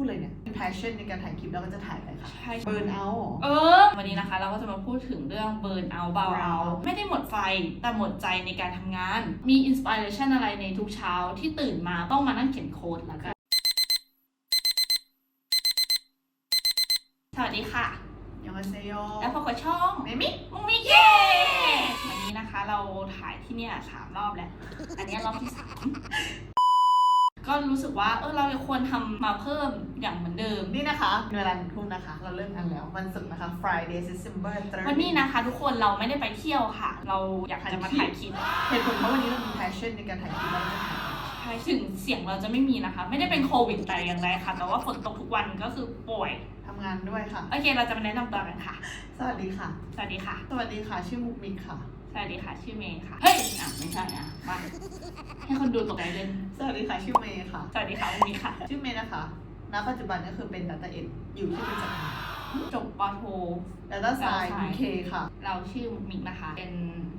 พูดเลยเนี่ย passion ในการถ่ายคลิปแล้วก็จะถ่ายอะไรคะ ใช่เบิร์นเอาเออ วันนี้นะคะเราก็จะมาพูดถึงเรื่องเบิร์นเอาเบาเอา Burnout ไม่ได้หมดไฟ แต่หมดใจในการทำงาน มีอินสปิเรชันอะไรในทุกเช้าที่ตื่นมาต้องมานั่งเขียนโค้ดแล้วกันสวัสดีค่ะยองอาเซโยแล้วพบกับช่องเมมิมุงมิเย่วันนี้นะคะเราถ่ายที่เนี่ยสามรอบแล้ว อันนี้รอบที่สาม ก็รู้สึกว่าเออเราควรทำมาเพิ่มอย่างเหมือนเดิม นี่นะคะเวลาหนึ่งทุ่มนะคะ เราเริ่มกันแล้ววันศุกร์นะคะ Friday December 3วันนี้นะคะ ทุกคนเราไม่ได้ไปเที่ยวค่ะ เราอยากจะมาถ่ายคลิปเหตุผลเพราะวันนี้เรามี passion ในการถ่ายคลิปแล้วก็จะถ่ายใช่ถึงเสียงเราจะไม่มีนะคะ ไม่ได้เป็นโควิดแต่อย่างไรค่ะ แต่ว่าฝนตกทุกวันก็คือป่วยทำงานด้วยค่ะ โอเค เราจะมาแนะนำตัวกันค่ะ สวัสดีค่ะ สวัสดีค่ะ สวัสดีค่ะ ชื่อมุกมิกค่ะ สวัสดีค่ะ ชื่อเมย์ค่ะ เฮ้ยอะไม่ใช่อะมา ให้คนดูตกใจเล่นสวัสดีค่ะ ชื่อเมย์ค่ะ สวัสดีค่ะวันนี้ค่ะ ชื่อเมย์นะคะ ณ ปัจจุบันก็คือเป็น Data Ed อยู่ที่บริษัท จบปอโท Data Science Science UK ค่ะ เราชื่อมุกมิกนะคะ เป็น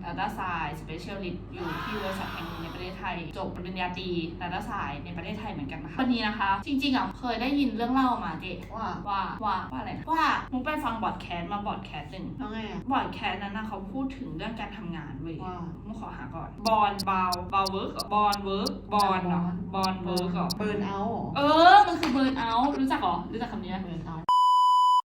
Data Science Specialist อยู่ที่บริษัทแห่งหนึ่งในประเทศไทย จบปริญญาตรี Data Science ในประเทศไทยเหมือนกันนะคะ วันนี้นะคะ จริงๆอะเคยได้ยินเรื่องเล่ามาเจ๊ว่าว่าว่าว่าอะไรนะว่ามุกไปฟังบอดแคสต์มาบอดแคสต์หนึ่งแล้วไงอะบอดแคสต์นั้นนะเขาพูดถึงเรื่องการทำงานเว้ยว่ามุกขอหาก่อนบอลบาวบาวเวิร์กบอลเวิร์กบอลเหรอบอลเวิร์กเหรอเบิร์นเอาเออมันคือเบิร์นเอาท์รู้จักเหรอรู้จักคำนี้ไหมเบิร์นเอา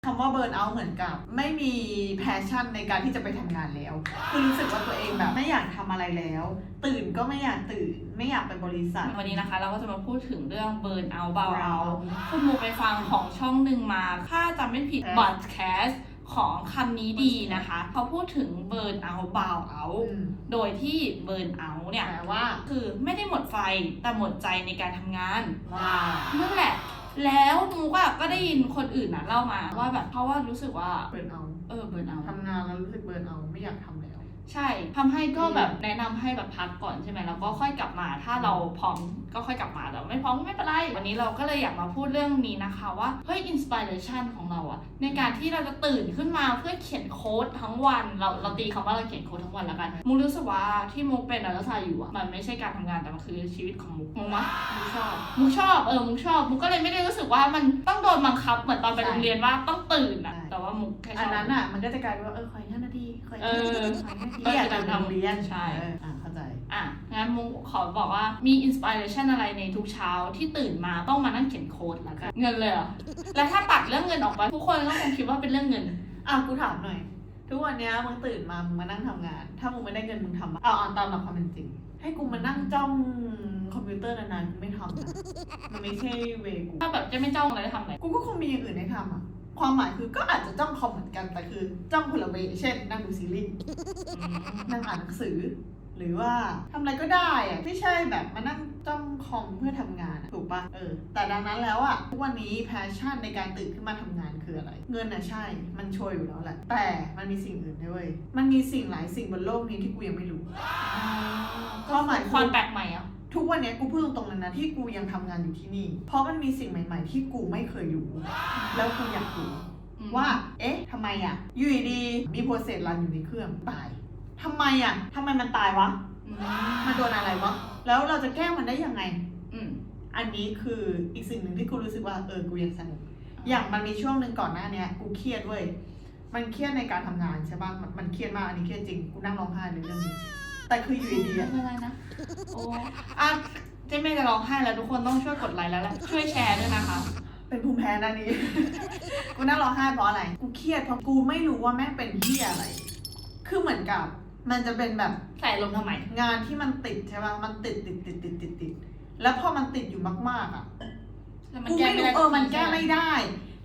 คำว่าเบิร์นเอาเหมือนกับ ไม่มีแพชชั่นในการที่จะไปทำงานแล้ว คือรู้สึกว่าตัวเองแบบไม่อยากทำอะไรแล้ว ตื่นก็ไม่อยากตื่น ไม่อยากไปบริษัท วันนี้นะคะ เราก็จะมาพูดถึงเรื่องเบิร์นเอาท์เบาเอา Burnout คุณโมไปฟังของช่องหนึ่งมา ถ้าจำไม่ผิดเออบอดแคสต์ของคำนี้ดีนะคะ เขาพูดถึงเบิร์นเอาท์เบาเอาอืมโดยที่เบิร์นเอาท์เนี่ยแปลว่า คือไม่ได้หมดไฟแต่หมดใจในการทำงานว้าวนั่นแหละ แล้วมูก็ก็ได้ยินคนอื่นนะเล่ามาว่าแบบเพราะว่ารู้สึกว่า เบิร์นเอาเออเบิร์นเอาท์ทำงานแล้วรู้สึกเบิร์นเอาไม่อยากทำแล้ว ใช่ทำให้ก็แบบแนะนำให้แบบพักก่อนใช่ไหมแล้วก็ค่อยกลับมา ถ้าเราพร้อมก็ค่อยกลับมาแต่ไม่พร้อมก็ไม่เป็นไร วันนี้เราก็เลยอยากมาพูดเรื่องนี้นะคะว่า เฮ้ยอินสปิเรชันของเราอะในการที่เราจะตื่นขึ้นมาเพื่อเขียนโค้ดทั้งวัน เราเราตีคำว่าเราเขียนโค้ดทั้งวันแล้วกัน มุกรู้สึกว่าที่มุกเป็นนักศึกษาอยู่อะมันไม่ใช่การทำงานแต่มันคือชีวิตของมุกมุกมะมุกชอบมุกชอบเออมุกชอบมุกก็เลยไม่ได้รู้สึกว่ามันต้องโดนบังคับเหมือนตอนไปใช่โรงเรียนว่าต้องตื่นอะใช่แต่ว่ามุกแค่ชอัอนบนั้นอะมันก็จะกลายเป็นว่าเออขออีกห้านาที ขออีกห้านาทีเออขออีกห้านาทีก็อยากจะจะทำทำเรียนใช่เอออะเข้าใจอะงั้นมุกขอบอกว่ามีอินสปิเรชันอะไรในทุกเช้าที่ตื่นมาต้องมานั่งเขียนโค้ดแล้วกันเงินเลยเหรอแล้วถ้าตัดเรื่องเงินออกไปทุกคนก็คงคิดว่าเป็นเรื่องเงินอะกูถามหน่อย ทุกวันเนี้ยมึงตื่นมามึงมานั่งทำงาน ถ้ามึงไม่ได้เงินมึงทำอะเอาเอาตามหลักความเป็นจริง ให้กูมานั่งจ้องคอมพิวเตอร์นานๆกูไม่ทำนะมันไม่ใช่เวกูถ้าแบบจะไม่จ้องอะไรจะทำอะไรกูก็คงมีอย่างอื่นให้ทำอะ ความหมายคือก็อาจจะจ้องคอมเหมือนกันแต่คือจ้องคนละเวเช่น นั่งดูซีรีส์นั่งอ่านหนังสือ หรือว่าทำอะไรก็ได้อะไม่ใช่แบบมานั่งจ้องคอมเพื่อทำงานอะถูกปะเออ แต่ดังนั้นแล้วอะทุกวันนี้แพชชั่นในการตื่นขึ้นมาทำงานคืออะไร เงินอะใช่ มันช่วยอยู่แล้วแหละ แต่มันมีสิ่งอื่นด้วยมันมีสิ่งหลายสิ่งบนโลกนี้ที่กูยังไม่รู้ความหมายคคืวามอแปลกใหม่อะ ทุกวันนี้กูพูดตรงๆเลยนะที่กูยังทำงานอยู่ที่นี่ เพราะมันมีสิ่งใหม่ ๆ ที่กูไม่เคยรู้ แล้วกูอยากรู้ว่า เอ๊ะทำไมอะอยู่ดีๆมีโปรเซสรันอยู่ในเครื่องตายทำไมอะทำไมมันตายวะอืมมันโดนอะไรวะ แล้วเราจะแก้มันได้ยังไงอืมอันนี้คืออีกสิ่งหนึ่งที่กูรู้สึกว่าเออกูยังสนุก อย่างมันมีช่วงหนึ่งก่อนหน้าเนี้ยกูเครียดเว้ย มันเครียดในการทำงานใช่ป่ะมันมันเครียดมากอันนี้เครียดจริง กูนั่งร้องไห้เลยเรื่องนี้ แต่คืออยู่ดีๆไม่อะเป็นไรนะ โอ้อะเจ๊เมย์จะร้องไห้แล้วทุกคนต้องช่วยกดไลค์แล้วแหละช่วยแชร์ด้วยนะคะ เป็นภูมิแพ้ด้านนี้กูนั่งร้องไห้เพราะอะไร กูเครียดเพราะกูไม่รู้ว่าแม่งเป็นที่อะไร คือเหมือนกับ มันจะเป็นแบบใส่ลมณ์ทำไม งานที่มันติดใช่ป่ะ มันติดติดติดติดติดติด แล้วพอมันติดอยู่มาก ๆอะ แล้วกูไม่รู้เออมันแก้ไม่ได้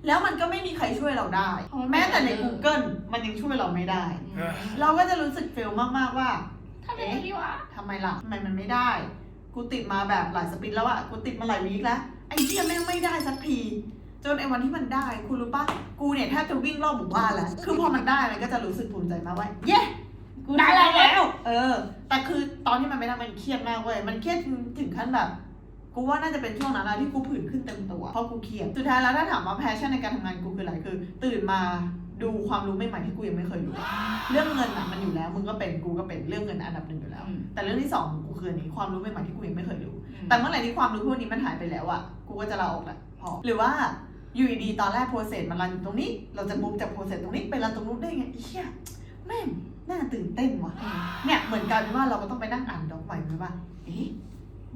แล้วมันก็ไม่มีใครช่วยเราได้ แม้แต่ใน Google มันยังช่วยเราไม่ได้ อืม เราก็จะรู้สึกเฟลมาก ๆ ว่าทำยังไงดีวะทำไมล่ะทำไมมันไม่ได้ กูติดมาแบบหลายสปินแล้วอะกูติดมาหลายวีคแล้ว ไอ้เหี้ยแม่งไม่ได้สักที จนไอ้วันที่มันได้ คุณรู้ปะกูเนี่ยแทบจะวิ่งรอบหมู่บ้านแล้ว คือพอมันได้มันก็จะรู้สึกภูมิใจมากว่า เย้ กูได้แล้ว เออ แต่คือตอนที่มันไม่ได้มันเครียดมากเว้ย มันเครียดถึงขั้นแบบกูว่าน่าจะเป็นช่วงนั้นแหละที่กูผื่นขึ้นเต็มตัวเพราะกูเครียด สุดท้ายแล้วถ้าถามว่าแพชชั่นในการทำงานกูคืออะไรคือ ตื่นมา ดูความรู้ใหม่ๆที่กูยังไม่เคยรู้ เรื่องเงินอะมันอยู่แล้ว มึงก็เป็นกูก็เป็นเรื่องเงินอันดับหนึ่งอยู่แล้วอืมแต่เรื่องที่สองของกูคืออันนี้ความรู้ใหม่ๆที่กูยังไม่เคยรู้ แต่เมื่อไหร่ที่ความรู้พวกนี้มันหายไปแล้วอะกูก็จะลาออกแหละพอหรือว่าอยู่ดีๆตอนแรกโปรเซสมันรันอยู่ตรงนี้ เราจะมุฟจากโปรเซสตรงนี้ไปรันตรงนู้นได้ไงไอ้เหี้ยแม่งน่าตื่นเต้นว่ะเนี่ยเหมือนกันว่าเราก็ต้องไปนั่งอ่านด็อกใหม่ไหมว่าเอ๊ะ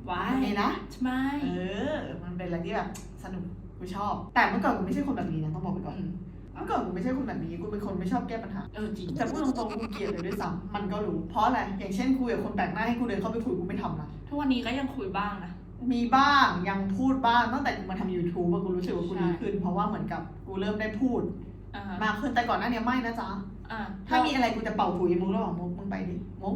ว้าโอเคยนะใช่ไหมเออ มันเป็นอะไรที่แบบสนุกกูชอบ แต่เมื่อก่อนกูไม่ใช่คนแบบนี้นะต้องบอกไปก่อนอืม เมื่อก่อนกูไม่ใช่คนแบบนี้กูเป็นคนไม่ชอบแก้ปัญหา เออจริง แต่พูดตรงๆกูเกลียดเลยด้วยซ้ำมันก็รู้ เพราะอะไร อย่างเช่นคุยกับคนแปลกหน้าให้กูเดินเข้าไปคุยกูไม่ทำนะ ทุกวันนี้ก็ยังคุยบ้างนะ มีบ้างยังพูดบ้างตั้งแต่กูมาทำ YouTube อะกูรู้สึกว่ากูใช่ดีขึ้น เพราะว่าเหมือนกับกูเริ่มได้พูดอ่าฮะมากขึ้นแต่ก่อนหน้านี้ไม่นะจ๊ะ อ่าถ้ามีอะไรกูจะเป่าถุยมุกแล้วบอกมุกมึงไปดิมุก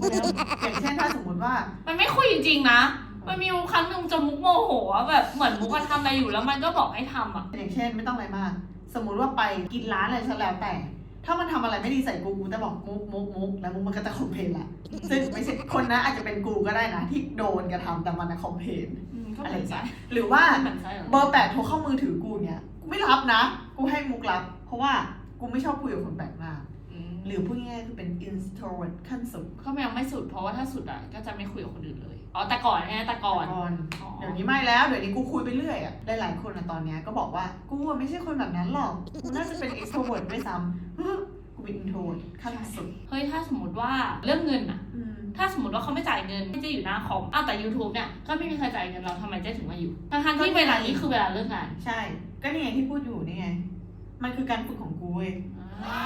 มุกเร็วอย่างเช่นถ้าสมมติว่า มันไม่คุยจริงๆนะ มันมีครั้งหนึ่งจะมุกโมโหอะแบบเหมือนมุกอะทำอะไรอยู่แล้วมันก็บอกให้ทำอะอย่างเช่นไม่ต้องอะไรมาก สมมุติว่าไปกินร้านอะไรก็แล้วแต่ ถ้ามันทำอะไรไม่ดีใส่กูกูจะบอกมุกมุกมุกแล้วมุกมันก็จะคอมเพลนละซึ่งไม่ใช่คนนะอาจจะเป็นกูก็ได้นะที่โดนกระทำแต่มันนะคอมเพลนอืมก็อะเหไรมือนสักักนหรือว่าเหมือนใช่เหรอเบอร์แปดโทรเข้ามือถือกูเนี่ยกูไม่รับนะ กูให้มุกรับ เพราะว่ากูไม่ชอบคุยกับคนแปลกหน้าอืม หรือพูดง่ายๆคือเป็น introvert ขั้นสุด ก็ยังไม่สุดเพราะว่าถ้าสุดอะก็จะไม่คุยกับคนอื่นเลย อ๋อแต่ก่อนใช่ไหมแต่ก่อนก่อน อ๋อเดี๋ยวนี้ไม่แล้ว เดี๋ยวนี้กูคุยไปเรื่อยอะหลายๆคนอะตอนเนี้ยก็บอกว่า กูอะไม่ใช่คนแบบนั้นหรอกกูน่าจะเป็น extrovert ด้วยซ้ำฮึกูเป็น introvert ขั้นสุดเฮ้ยถ้าสมมติว่าเรื่องเงินอะ อืมถ้าสมมติว่าเขาไม่จ่ายเงินไม่จะอยู่หน้าคอมอ้าวแต่ YouTube เนี่ยก็ไม่มีใครจ่ายเงินเราทำไมเจ๊ถึงมาอยู่ทั้งๆที่เวลานี้คือเวลาเลิกงานใช่ ก็นี่ไงที่พูดอยู่นี่ไง มันคือการฝึกของกูเว้ยอ่า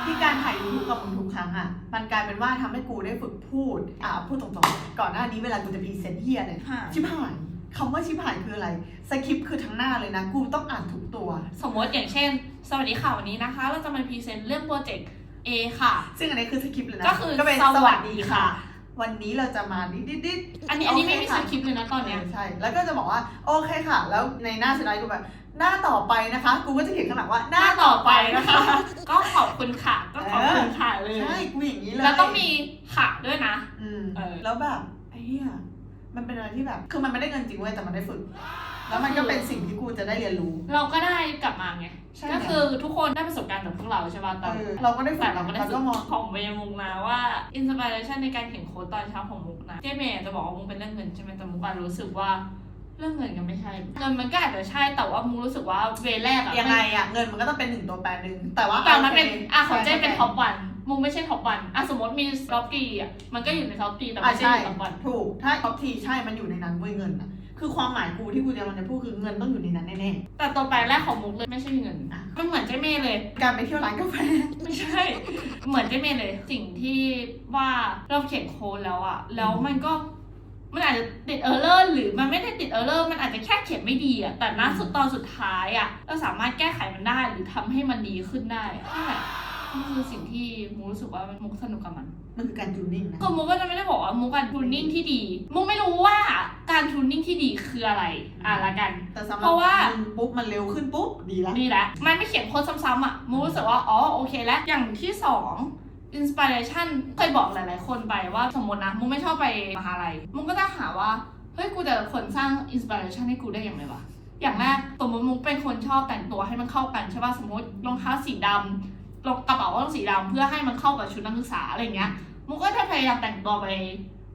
ที่การถ่ายยูทูบกับมึงทุกครั้งอะ มันกลายเป็นว่าทำให้กูได้ฝึกพูด อ่าพูดตรงๆ ก่อนหน้านี้เวลากูจะพรีเซนต์เฮียเนี่ยค่ะชิบหายคำว่าชิบหายคืออะไร สคริปต์คือทั้งหน้าเลยนะ กูต้องอ่านทุกตัว สมมติอย่างเช่น สวัสดีค่ะวันนี้นะคะ เราจะมาพรีเซนต์เรื่องโปรเจกต์ A ค่ะ ซึ่งอันนี้คือสคริปต์เลยนะ ก็คือเป็นสวัสดีค่ะ วันนี้เราจะมาดิดดิดดิดอันนี้อันนี้โอเคไม่มีสค่ะคริปต์เลยนะตอนเนี้ยใช่ แล้วก็จะบอกว่าโอเคค่ะ แล้วในหน้าสไลด์กูแบบหน้าต่อไปนะคะ กูก็จะเขียนข้างหลังว่าหน้าต่อไปนะคะ ก็ขอบคุณค่ะ ก็ขอบคุณค่ะเลยใช่กูอย่างนี้เลยแล้วต้องมีค่ะด้วยนะอืมเออแล้วแบบไอ้เหี้ยมันเป็นอะไรที่แบบ คือมันไม่ได้เงินจริงเว้ยแต่มันได้ฝึก แล้วมันก็เป็นสิ่งที่กูจะได้เรียนรู้ เราก็ได้กลับมาไง ใช่ก็คือทุกคนได้ประสบการณ์จากพวกเราใช่ป่ะตเออนอเราก็ได้ฝึแต่กเราก็ได้แล้วฝึก็กมอง ของเบยมุกนะว่าอินสปิเรชันในการเขียนโค้ดตอนเช้าของมุกนะเจเมย์จะบอกว่ามุกเป็นเรื่องเงินใช่ไหมแต่มุกอะรู้สึกว่าเรื่องเงินก็ไม่ใช่เงินมันก็อาจจะใช่แต่ว่ามุกรู้สึกว่าเวแรกอะยังไงอะเงินมันก็ต้องเป็นหนึ่งตัวแปรหนึ่งแต่ว่าแต่มันเป็นโคอะของเจใช่เป็นท็อปวันมุกไม่ใช่ท็อปวันอะสมมติมีท็อปตีอะมันก็อยู่ในท็อปตีแต่อะไม่ใช่ใช่อยู่ท็อปวัน ถูก ถ้าท็อปทีใช่มันอยู่ในนั้นเว้ยเงินอะ คือความหมายกูที่กูจะมันจะพูดคือเงินต้องอยู่ในนั้นแน่แต่ตัวแปรแรกของมุกเลยไม่ใช่เงินอะมันเหมือนเจเมย์เลยๆการไปเที่ยวร้านกาแฟ ไม่ใช่ เหมือนเจเมย์เลย สิ่งที่ว่าเราเขียนโค้ดแล้วอะแล้วมันก็มันอาจจะติดเออร์เลอร์หรือมันไม่ได้ติดเออร์เลอร์มันอาจจะแค่เขียนไม่ดีอะแต่ณสุดตอนสุดท้ายอะเราสามารถแก้ไขมันได้หรือทำให้มันดีขึ้นได้อะ นั่นแหละนี่คือสิ่งที่มุกรู้สึกว่ามุกสนุกกับมันมันคือการจูนนิ่งนะคือมุกก็จะไม่ได้บอกว่ามุกการทูนนิ่งที่ดี มุกไม่รู้ว่าการทูนนิ่งที่ดีคืออะไร อะละกัน แต่สำหเพรับราะว่า มึงปุ๊บมันเร็วขึ้นปุ๊บดีละนี่แหละมันไม่เขียนโค้ดซ้ำๆอะมูรู้สึกว่า อ๋อ โอเคแล้ว อย่างที่สองอินสปิเรชันเคยบอกหลายๆ คนไปว่าสมมตินะมูไม่ชอบไปมหาลัยมูก็จะหาว่า เฮ้ย กูจะคนสร้างอินสปิเรชันให้กูได้อย่างไรวะ อย่างแรกสมมติมุกเป็นคนชอบแต่งตัวให้มันเข้ากันใช่ป่ะ สมมติรองเท้าสีดำ รองกระเป๋าก็ต้องสีดำเพื่อให้มันเข้ากับชุดนักศึกษาอะไรเงี้ยมุกก็จะพยายามแต่งตัวไป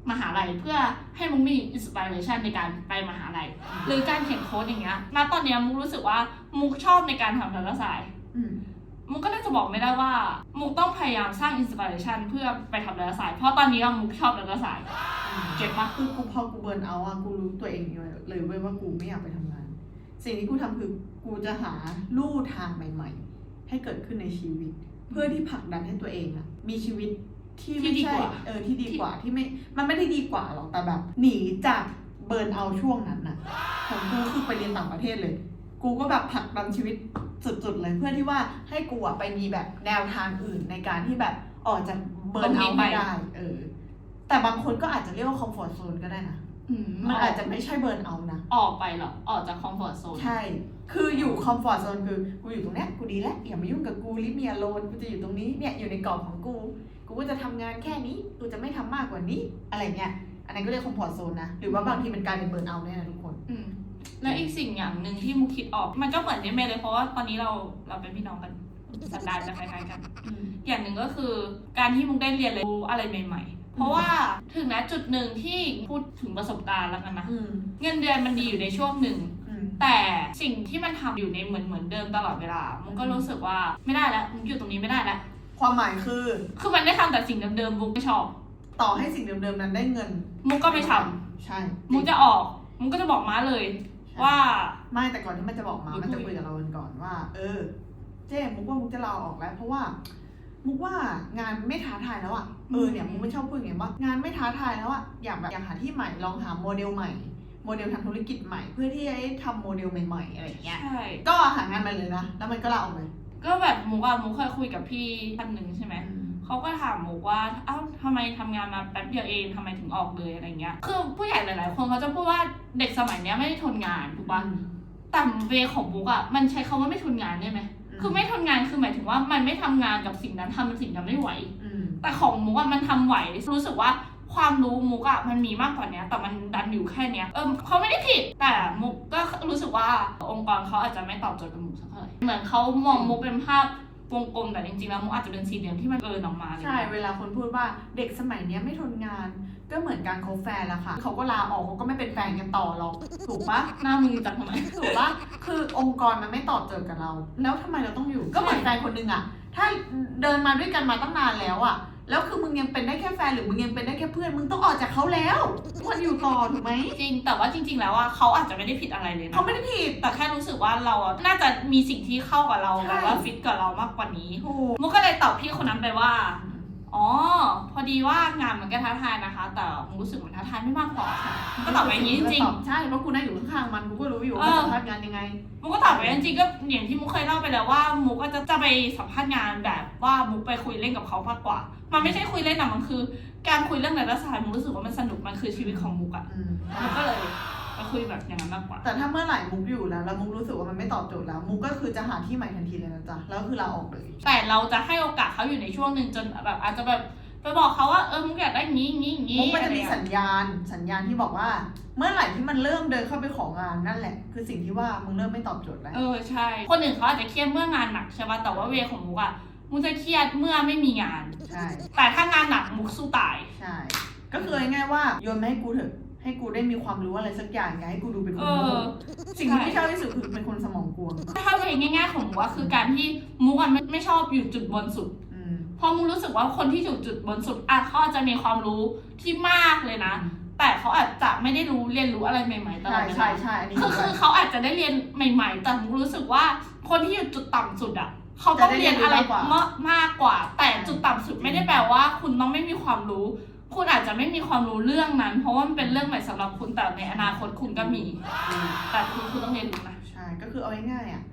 มหาลัยเพื่อให้มุกมีอินสปิเรชันในการไปมหาลัยหรือการเขียนโค้ดอย่างเงี้ยณตอนเนี้ยมุกรู้สึกว่ามุกชอบในการทำดาราศาสตร์มุกก็น่าจะบอกไม่ได้ว่า มุกต้องพยายามสร้างอินสปิเรชันเพื่อไปทำดาราศาสตร์เพราะตอนนี้มุกชอบดาราศาสตร์เก็บปะคือกูพอกูเบิร์นเอาอะกูรู้ตัวเองเลยเว้ยว่ากูไม่อยากไปทำงาน สิ่งที่กูทำคือกูจะหาลู่ทางใหม่ ๆ ให้เกิดขึ้นในชีวิต เพื่อที่ผลักดันให้ตัวเองอะมีชีวิตที่ไม่ที่ดีใช่กว่า เออที่ดีกว่าที่ไม่ มันไม่ได้ดีกว่าหรอกแต่แบบ หนีจากเบิร์นเอาท์ช่วงนั้นน่ะของกูคือไปเรียนต่างประเทศเลย กูก็แบบผลักดันชีวิตสุดๆเลยเพื่อที่ว่าให้กูอะไปมีแบบแนวทางอื่นในการที่แบบออกจากเบิร์นเอาท์ไม่ได้ เออ แต่บางคนก็อาจจะเรียกว่าคอมฟอร์ z โซนก็ได้นะอื มมันอาจจะไม่ใช่เบิร์นเอาท์นะ ออกไปเหรอ ออกจากคอมฟอร์ z โซน ใช่ คืออยู่คอมฟอร์ z โซนคือกูอยู่ตรงเนี้ยกูดีแล้วอย่ามายุ่งกับกูลิเมียโลนกูจะอยู่ตรงนี้เนี่ยอยู่ในกรอบของกู กูก็จะทำงานแค่นี้ กูจะไม่ทำมากกว่านี้ อะไรเงี้ย อันนั้นก็เรียกคอมฟอร์ z โซนนะ หรือว่าบางทีมันกลายเป็นเบิร์นเอาท์เนี่ยนะทุกคนอืมแล้วอีกสิ่งอย่างหนึ่งที่มุกคิดออก มันก็เหมือนเจเมย์เลยเพราะว่าตอนนี้เราเราเป็นพี่น้องกันสันดานจะคล้ายๆกัน อย่างหนึ่งก็คือการที่มุกได้เรียนรู้อะไรใหม่ ๆ เพราะว่าถึงณจุดหนึ่งที่พูดถึงประสบการณ์แล้วกันนะ อืมเงินเดือนมันดีอยู่ในช่วงหนึ่ง อืม แต่สิ่งที่มันทำอยู่ในเหมือนเหมือนเดิมตลอดเวลา มันก็รู้สึกว่าไม่ได้แล้วมุกอยู่ตรงนี้ไม่ได้แล้ว ความหมายคือคือมันได้ทำแต่สิ่งเดิมๆ มุกไม่ชอบ ต่อให้สิ่งเดิมๆนั้นได้เงิน มุกก็ไม่ทใช่ำมุกจะออก มุกก็จะบอกม้าเลย ว่า ไม่แต่ก่อนที่มันจะบอกมาอย่ามันจะพูดคุยกับเรากันก่อนว่า เออ เจ๊มุกว่ามุกจะลาออกแล้ว เพราะว่า มุกว่างานไม่ท้าทายแล้วอะเออเนี่ยมุกไม่ชอบพูดอย่างเงี้ยว่างานไม่ท้าทายแล้วอะอยากแบบอยากหาที่ใหม่ลองหาโมเดลใหม่โมเดลทำธุรกิจใหม่เพื่อที่จะได้ทำโมเดลใหม่ๆอะไรอย่างเงี้ยใช่ก็หางานมาเลยนะแล้วมันก็ลาออกเลยก็แบบมุกอะมุกเคยคุยกับพี่ท่านหนึ่งใช่ไหมเขาก็ถามมุกว่าเอ้าทำไมทำงานมาแป๊บเดียวเองทำไมถึงออกเลยอะไรเงี้ยคือผู้ใหญ่หลายๆ คนเขาจะพูดว่าเด็กสมัยเนี้ยไม่ได้ทนงานถูกปะแต่เวของมุกอะมันใช้คาว่าไม่ทนงานได้ไหม คือไม่ทนงานคือหมายถึงว่ามันไม่ทำงานกับสิ่งนั้นทำสิ่งนั้นไม่ไหว อืม แต่ของมุกอะมันทำไหวรู้สึกว่าความรู้มุกอะมันมีมากกว่าเนี้ยแต่มันดันอยู่แค่เนี้ยเออเขาไม่ได้ผิดแต่มุกก็รู้สึกว่าองค์กรเขาอาจจะไม่ตอบโจทย์กับมุกสักเท่าไหร่เหมือนเขามองมุกเป็นภาพ วงกลมแต่จริงๆแล้วมุกอาจจะเป็นสี่เหลี่ยมที่มันเอินออกมาใช่เวลาคนพูดว่าเด็กสมัยเนี้ยไม่ทนงาน ก็เหมือนการเขาแฟนละค่ะเขาก็ลาออกเขาก็ไม่เป็นแฟนกันต่อหรอกถูกปะหน้ามือจังทำไมถูกปะคือองค์กรมันไม่ตอบโจทย์กับเรา แล้วทำไมเราต้องอยู่ก็เหมือนแฟนคนหนึงอะถ้าเดินมาด้วยกันมาตั้งนานแล้วอะ แล้วคือมึงยังเป็นได้แค่แฟนหรือมึงยังเป็นได้แค่เพื่อนมึงต้องออกจากเขาแล้วควรอยู่ต่อถูกไหมจริง แต่ว่าจริง ๆ แล้วว่าเขาอาจจะไม่ได้ผิดอะไรเลยนะเขาไม่ได้ผิดแต่แค่รู้สึกว่าเราอะน่าจะมีสิ่งที่เข้ากับเราใช่แบบว่าฟิตกับเรามากกว่านี้ถูกมุกก็เลยตอบพี่คนนั้นไปว่าอ๋อ พอดีว่างานมันก็ท้าทายนะคะ แต่มุกรู้สึกมันท้าทายไม่มากพอค่ะมุกก็ตอบไปอย่างนี้จริงๆใช่เพราะกูนั่งอยู่ข้างๆมันกูก็รู้อยู่เอว่าอสัมภาษณ์งานยังไงๆมุกก็ตอบไปจริงๆก็อย่างที่มุกเคยเล่าไปแล้วว่ามุกก็จะจะไปสัมภาษณ์งานแบบว่ามุกไปคุยเล่นกับเขามากกว่า มันไม่ใช่คุยเล่นนะมันคือ การคุยเรื่องในรัฐศาสตร์มุกรู้สึกว่ามันสนุกมันคือชีวิตของมุกอะอืมมุกก็เลยไปคุยแบบอย่างนั้นมากกว่า แต่ถ้าเมื่อไหร่มุกอยู่แล้วแล้วมุกรู้สึกว่ามันไม่ตอบโจทย์แล้ว มุกก็คือจะหาที่ใหม่ทันทีเลยนะจ๊ะแล้วคือลาออกเลย แต่เราจะให้โอกาสเขาอยู่ในช่วงหนึ่งจนแบบ อาจจะแบบไปบอกเขาว่าเออมุกอยากได้งี้งี้งี้มุกมันจะมีอไรสัเงี้ยญญาณสัญญาณที่บอกว่า เมื่อไหร่ที่มันเริ่มเดินเข้าไปของานนั่นแหละ คือสิ่งที่ว่ามึงเริ่มไม่ตอบโจทย์แล้ว เออใช่ คนอื่นเขาอาจจะเครียดเมื่องานหนักใช่ป่ะแต่ว่าเวของมุกอะ มุกจะเครียดเมื่อไม่มีงาน ใช่ แต่ถ้างานหนักมุกสู้ตาย ใช่ ก็คือง่ายๆว่าโยนมาให้กูเถอะ ให้กูได้มีความรู้อะไรสักอย่างอย่าให้กูดูเป็นคเอนโง่อ สิ่งที่ไม่ชอบที่สุดคือเป็นคนสมองกวงถ้าเวง่ายๆของมุกอะคือการที่มุกอะไม่ไม่ชอบอยู่จุดบนสุด อืม เพราะมุกรู้สึกว่าคนที่อยู่จุดบนสุดอะเขาอาจจะมีความรู้ที่มากเลยนะ แต่เขาอาจจะไม่ได้รู้เรียนรู้อะไรใหม่ๆตลอใช่ดเวใช่ลา ใช่อันนี้คือคือเขาอาจจะได้เรียนใหม่ ๆ แต่รู้สึกว่าคนที่อยู่จุดต่ำสุดอะ เขาต้องเรียนอะไรมากมากกว่า แต่จุดต่ำสุดไม่ได้แปลว่า คุณต้องไม่มีความรู้ คุณอาจจะไม่มีความรู้เรื่องนั้น เพราะว่ามันเป็นเรื่องใหม่สำหรับคุณแต่ในอนาคตคุณก็มี อืมแต่คุณคุณต้องเรียนรู้นะใช่ ก็คือเอาง่ายๆอะ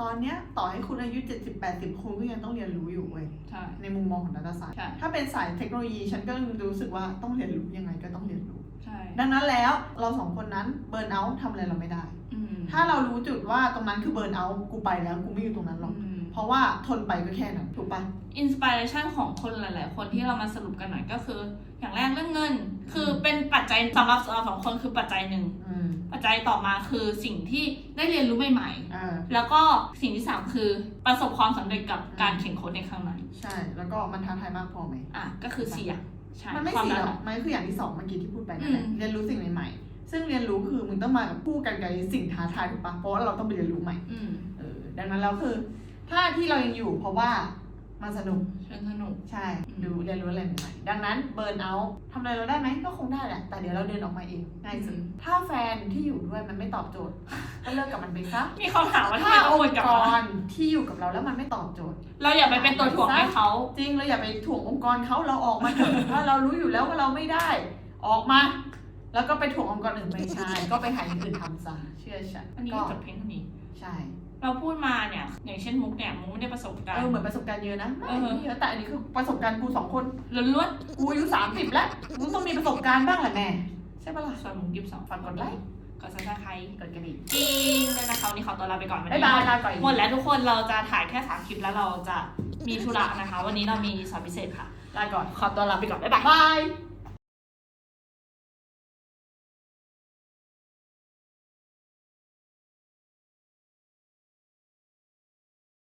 ตอนเนี้ยต่อให้คุณอายุ 70 80คุณก็ยังต้องเรียนรู้อยู่เว้ย ใช่ ในมุมมองของดาราศาสตร์ ใช่ ถ้าเป็นสายเทคโนโลยีฉันก็รู้สึกว่าต้องเรียนรู้ยังไงก็ต้องเรียนรู้ ใช่ดังนั้นแล้วเราสองคนนั้นเบิร์นเอาท์ทำอะไรเราไม่ได้ อืมถ้าเรารู้จุดว่าตรงนั้นคือเบิร์นเอาท์กูไปแล้วกูไม่อยู่ตรงนั้นหรอก อืม เพราะว่าทนไปก็แค่นั้นถูกปะอินสปิเรชันของคนหลาย ๆ คนที่เรามาสรุปกันหน่อยก็คือ อย่างแรกเรื่องเงิน คือเป็นปัจจัยสำหรับเราสองคนคือปัจจัยหนึ่งอืมปัจจัยต่อมาคือสิ่งที่ได้เรียนรู้ใหม่อ่าๆแล้วก็สิ่งที่สามคือประสบความสำเร็จกับการเขียนโค้ดในครั้งนั้น ใช่ แล้วก็มันท้าทายมากพอไหมอะก็คือสี่อย่างใช่มันไม่ความสี่นั้หนรอกอะมันคืออย่างที่สองเมื่อกี้ที่พูดไปนั่นแหละอืมเรียนรู้สิ่งใหม่ๆ ซึ่งเรียนรู้คือมึงต้องมากับคู่กันกับสิ่งท้าทายถูกปะเพราะว่าเราต้องไปเรียนรู้ใหม่อืมเออดังนั้นแล้วคือ ถ้าที่เรายังอยู่เพราะว่ามันสนุกเชิญสนุก ใช่อืมดูเรียนรู้อะไรใหม่ๆดังนั้นเบิร์นเอาท์ทำอะไรเราได้ไหมก็คงได้แหละ แต่เดี๋ยวเราเดินออกมาเองง่ายสุด ถ้าแฟนที่อยู่ด้วยมันไม่ตอบโจทย์ ก็เลิกกับมันไปซะ มีคำถามว่าทำถ้าไมต้อองวงนกลับค์กมารที่อยู่กับเราแล้วมันไม่ตอบโจทย์ เราอย่าไปเป็นตัวถ่วงให้เขา จริงเราอย่าไปถ่วงองค์กรเขาเราออกมาเถอะ ถ้าเรารู้อยู่แล้วว่าเราไม่ได้ ออกมา แล้วก็ไปถ่วงองค์กรอื่นไม่ใช่ ก็ไปหาอย่างอื่นทำซะเชื่อฉันอันนี้ก็ก็จบเพียงเท่านี้ ใช่ เราพูดมาเนี่ย อย่างเช่นมุกเนี่ยมุกไม่ได้ประสบการเอณ์ อเหมือนประสบการณ์เยอะนะไม่เออ เยอะแต่อันนี้คือประสบการณ์กูสองคน ล้วนกูอายุสามสิบแล้วมึงต้องมีประสบการณ์บ้างแหละแม่ใช่ปะล่ะๆส่วนมุกยิบสองฝากกดไลค์กดซับสไครต์กดกระดิ่งจริงเลยนะคะวันนี้ขอตัวลาไปก่อนวันบ๊ายนี้บายลาก่อนหมดแล้วทุกคนเราจะถ่ายแค่สามคลิปแล้วเราจะมีธุระนะคะ วันนี้เรามีสอนพิเศษค่ะ ลาก่อนขอตัวลาไปก่อนบ๊ายบาย บาย